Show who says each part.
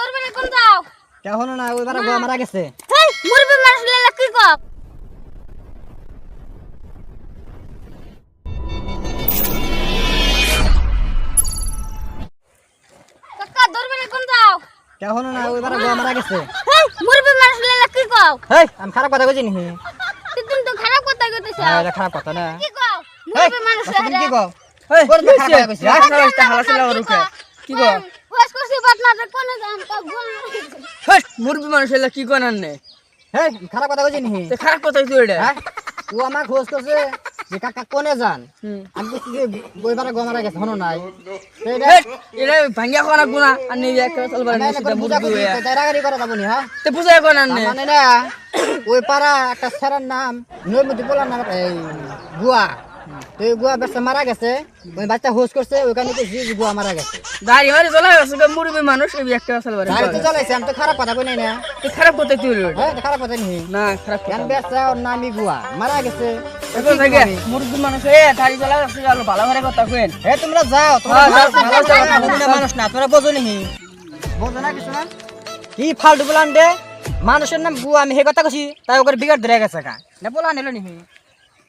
Speaker 1: ধরবে না কোন যাও
Speaker 2: কেমন না ওই বারে গোয়া মারা গেছে।
Speaker 1: হেই মুরবি মানুষ লেলা কি কাকা ধরবে না কোন
Speaker 2: কেমন না ওই বারে গোয়া মারা গেছে।
Speaker 1: হেই মুরবি মানুষ লেলা কি কও?
Speaker 2: হেই আমি খারাপ কথা কইছি নি
Speaker 1: তুমি তো খারাপ কথা কইতেছ।
Speaker 2: হ্যাঁ এটা খারাপ কথা না।
Speaker 1: কি কও?
Speaker 2: হেই
Speaker 1: মানুষ
Speaker 2: তুমি কি কও?
Speaker 3: এই,
Speaker 2: ওর খারাপ কথা কইছি?
Speaker 3: রাস্তা রাস্তা হালাচিলা কি কও?
Speaker 1: কা
Speaker 3: মুরবি মানুষ এলা কি আননে?
Speaker 2: হেই আমি খারাপ কথা নি
Speaker 3: খারাপ কথা তুই এটা
Speaker 2: হ্যাঁ? ও আমার খোঁজ করছে যে কাকা কোনে যান। আমি বলছি যে ওই বারে গেছে হনো নাই? এটা
Speaker 3: ভাঙ্গিয়া কোনা গুনা আর নিবি একটা চলবার
Speaker 2: বুঝা
Speaker 3: মুরবি
Speaker 2: করছি
Speaker 3: হইয়া।
Speaker 2: নি হ্যাঁ?
Speaker 3: তে বুঝাই কোন
Speaker 2: মানে না ওই পাড়া একটা স্যারের নাম নৈমতি বলার নাম এই গুয়া তো এই গুয়া ব্যবসা মারা গেছে ওই বাচ্চা হোস করছে ওইখানে তো জি গুয়া মারা গেছে।
Speaker 3: দাড়ি মারি চলা গেছে গে মুরবি মানুষ এই একটা চলবার
Speaker 2: গাড়ি তো চালাইছে আমি তো খারাপ কথা কই নাই না।
Speaker 3: তে খারাপ কথা তুই
Speaker 2: হ্যাঁ খারাপ কথা নেই।
Speaker 3: না খারাপ
Speaker 2: কেন ব্যবসা ওর নামই গুয়া মারা গেছে।
Speaker 3: এখন থেকে মুরবি মানুষ এ দাড়ি চলা গেছে আলো ভালো করে কথা কইন।
Speaker 2: হে তোমরা যাও তোমরা
Speaker 3: হ্যাঁ,
Speaker 2: মানুষ না তোমরা বোঝো নি। বোঝো না কিছু না? কি ফালতু বলান দে মানুষের নাম গুয়া আমি হে কথা কছি তাই ওকে বিগাড় ধরে গেছে কা না বলা নিল নি।